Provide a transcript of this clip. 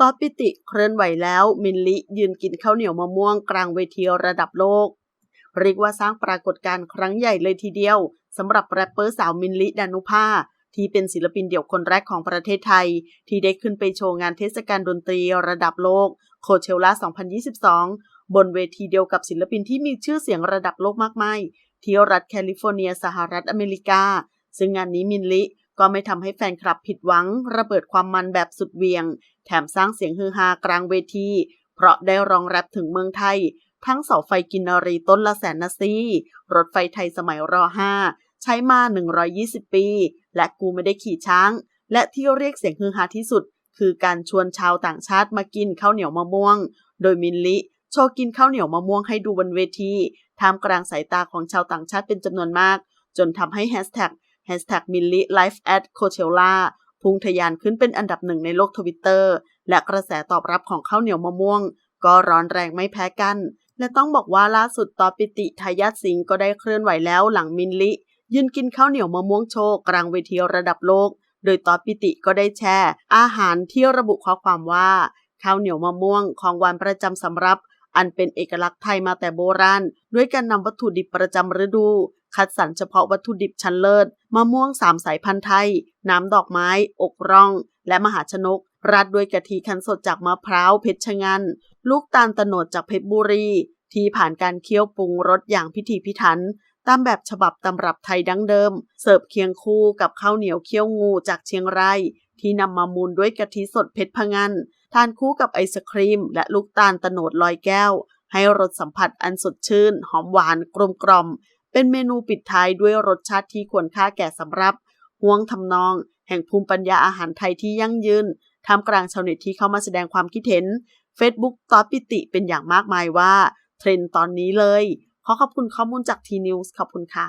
ตอดปิติเคลื่อนไหวแล้ว มินลิยืนกินข้าวเหนียวมะม่วงกลางเวทีระดับโลก เรียกว่าสร้างปรากฏการณ์ครั้งใหญ่เลยทีเดียวสำหรับแรปเปอร์สาวมินลิดานุภาที่เป็นศิลปินเดี่ยวคนแรกของประเทศไทย ที่ได้ขึ้นไปโชว์งานเทศกาลดนตรีระดับโลกโคเชล่า 2022 บนเวทีเดียวกับศิลปินที่มีชื่อเสียงระดับโลกมากมายที่รัฐแคลิฟอร์เนียสหรัฐอเมริกา ซึ่งงานนี้มินลิ ก็ไม่ทำให้แฟนคลับผิดหวัง ระเบิดความมันแบบสุดเวียง แถมสร้างเสียงฮือฮากลางเวที เพราะได้รองแรปถึงเมืองไทย ทั้งเสาไฟกินนรีต้นละแสนนาซีรถไฟไทยสมัยร5ใช้มา 120 ปี และกูไม่ได้ขี่ช้าง และที่เรียกเสียงฮือฮาที่สุด คือการชวนชาวต่างชาติมากินข้าวเหนียวมะม่วง โดยมินลิโชว์กินข้าวเหนียวมะม่วงให้ดูบนเวทีท่ามกลางสายตาของชาวต่างชาติเป็นจำนวนมาก จนทำให้แฮชแท็ก แฮชแท็กมิลลิไลฟ์แอดโคเชล่าพุ่งทะยานขึ้นเป็นอันดับหนึ่งในโลกทวิตเตอร์และกระแสตอบรับของข้าวเหนียวมะม่วง ก็ร้อนแรงไม่แพ้กัน และต้องบอกว่าล่าสุดตอปิติทายาทสิงก็ได้เคลื่อนไหวแล้วหลังมินลิยืนกินข้าวเหนียวมะม่วงโชว์กลางเวทีระดับโลก โดยตอปิติก็ได้แชร์ อาหารที่ระบุข้อความว่า ข้าวเหนียวมะม่วงของวันประจำสำรับ อันเป็นเอกลักษณ์ไทยมาแต่โบราณ ด้วยการนำวัตถุดิบประจำฤดู คัดสรรเฉพาะวัตถุดิบชั้นเลิศมะม่วงสามสายพันธุ์ไทย น้ำดอกไม้ อกร่อง และมหาชนก ราดด้วยกะทิคั้นสดจากมะพร้าวเพชรชงัน ลูกตาลตโนดจากเพชรบุรี ที่ผ่านการเคี่ยวปรุงรสอย่างพิถีพิถันตามแบบฉบับตำรับไทยดั้งเดิม เสิร์ฟเคียงคู่กับข้าวเหนียวเคี่ยวงูจากเชียงราย ที่นำมามูลด้วยกะทิสดเพชรพงันทานคู่กับไอศครีม และลูกตาลตโนดลอยแก้ว ให้รสสัมผัสอันสดชื่น หอมหวานกลมกล่อม เป็นเมนูปิดท้ายด้วยรสชาติที่ควรค่าแก่สำรับห่วงทำนอง แห่งภูมิปัญญาอาหารไทยที่ยั่งยืนท่ามกลางชาวเน็ตที่เข้ามาแสดงความคิดเห็น Facebook ตอปิติเป็นอย่างมากมายว่า เทรนตอนนี้เลย ขอขอบคุณข้อมูลจากทีนิวส์ขอบคุณค่ะ